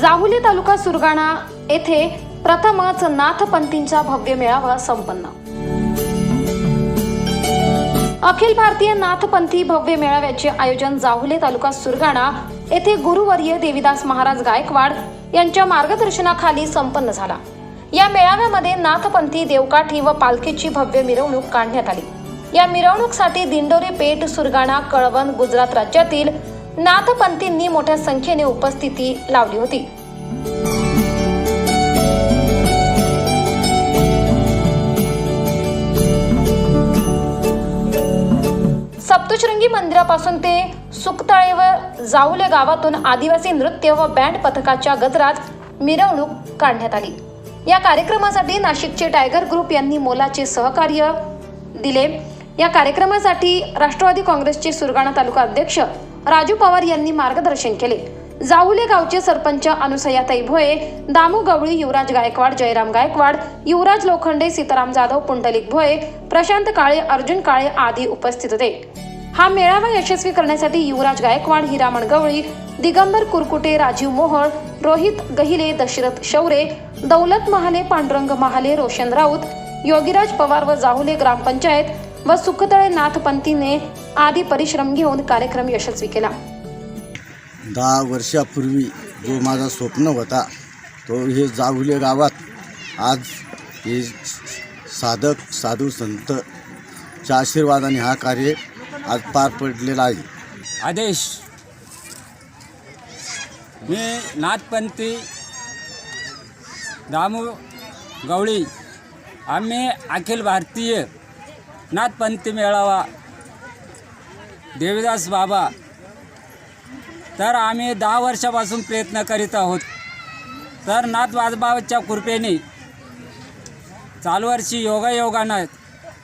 जाहुली तालुका सुरगाणा येथे प्रथमच नाथपंथींचा भव्य मेळावा संपन्न. अखिल भारतीय नाथपंथी भव्य मेळाव्याचे आयोजन जाहुले तालुका सुरगाणा येथे गुरुवर्य देविदास महाराज गायकवाड यांच्या मार्गदर्शनाखाली संपन्न झाला. या मेळाव्यामध्ये नाथपंथी देवकाठी व पालखीची भव्य मिरवणूक काढण्यात आली. या मिरवणूकसाठी दिंडोरी पेठ सुरगाणा कळवण गुजरात राज्यातील नाथपंथींनी मोठ्या संख्येने उपस्थिती लावली होती. मंदिरापासून ते सुकताळे व जाऊले गावातून आदिवासी नृत्य व बँड पथकाच्या गजरात मिरवणूक काढण्यात आली. या कार्यक्रमासाठी नाशिकचे टायगर ग्रुप यांनी मोलाचे सहकार्य दिले. या कार्यक्रमासाठी राष्ट्रवादी काँग्रेसचे सुरगाणा तालुका अध्यक्ष राजू पवार यांनी मार्गदर्शन केले. जाऊले गावचे सरपंच अनुसयाताई भोये दामू गवळी युवराज गायकवाड जयराम गायकवाड युवराज लोखंडे सीताराम जाधव पुंडलिक भोये प्रशांत काळे अर्जुन काळे आदी उपस्थित होते. हा मेळावा यशस्वी करण्यासाठी युवराज गायकवाड हिरामण गवळी दिगंबर कुरकुटे राजीव मोहळ रोहित गहिले दशरथ शौरे दौलत महाले पांडुरंग महाले रोशन राऊत योगीराज पवार व जाहुले ग्रामपंचायत व सुखतळे नाथपंथीने आदी परिश्रम घेऊन कार्यक्रम यशस्वी केला. दहा वर्षापूर्वी जो माझा स्वप्न होता तो हे जाहुले गावात आज हे साधक साधू संतच्या आशीर्वादाने हा कार्य आज पार पडलेला आहे. आदेश. मी नाथपंथी दामू गवळी. आम्ही अखिल भारतीय नाथपंथी मेळावा. देवीदास बाबा. तर आम्ही दहा वर्षापासून प्रयत्न करीत आहोत. तर नाथ बाबाच्या कृपेने चालू वर्षी योगायोगानं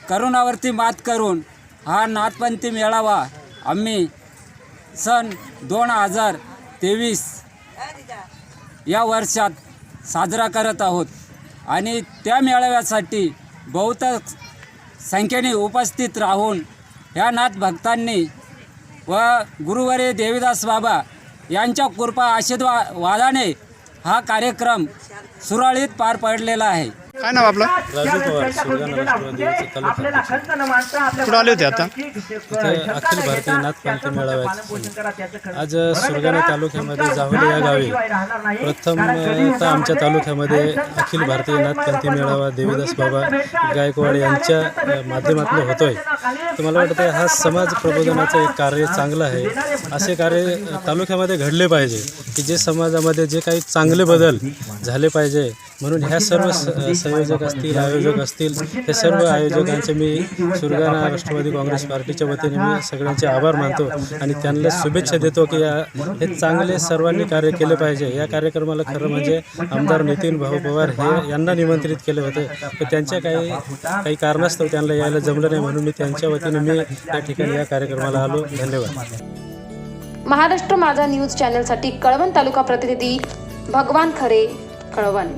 करोनावरती मात करून हा नाथपंथी मेळावा आम्ही सन दोन हजार तेवीस या वर्षात साजरा करत आहोत. आणि त्या मेळाव्यासाठी बहुतेक संख्येने उपस्थित राहून या नाथ भक्तांनी व गुरुवारी देवीदास बाबा यांच्या कृपा आशीर्वादाने हा कार्यक्रम सुरळीत पार पडलेला आहे. काय नाव आपलं? राजू पवार सुरगाणा राष्ट्रवादीचे तालुका कुठं आले होते आता? इथे अखिल भारतीय नाथपंथी मेळाव्यात. आज सुरगाणा तालुक्यामध्ये जाहुले या गावी. प्रथम आमच्या तालुक्यामध्ये अखिल भारतीय नाथपंथी मेळावा देवीदास बाबा गायकवाड यांच्या माध्यमातून होतोय. तर मला वाटतं हा समाज प्रबोधनाचं एक कार्य चांगलं आहे. असे कार्य तालुक्यामध्ये घडले पाहिजे की जे समाजामध्ये जे काही चांगले बदल झाले पाहिजे म्हणून ह्या सर्व स- संयोजक असतील आयोजक असतील हे सर्व आयोजकांचे मी सुरगाणा राष्ट्रवादी काँग्रेस पार्टीच्या वतीने मी सगळ्यांचे आभार मानतो आणि त्यांना शुभेच्छा देतो की या हे चांगले सर्वांनी कार्य केले पाहिजे. या कार्यक्रमाला खरं म्हणजे आमदार नितीन भाऊ पवार हे यांना निमंत्रित केले होते. तर त्यांच्या काही काही कारणास्तव त्यांना यायला जमलं नाही म्हणून मी त्यांच्या वतीने मी या ठिकाणी या कार्यक्रमाला आलो. धन्यवाद. महाराष्ट्र माझा न्यूज चॅनलसाठी कळवण तालुका प्रतिनिधी भगवान खरे कळवण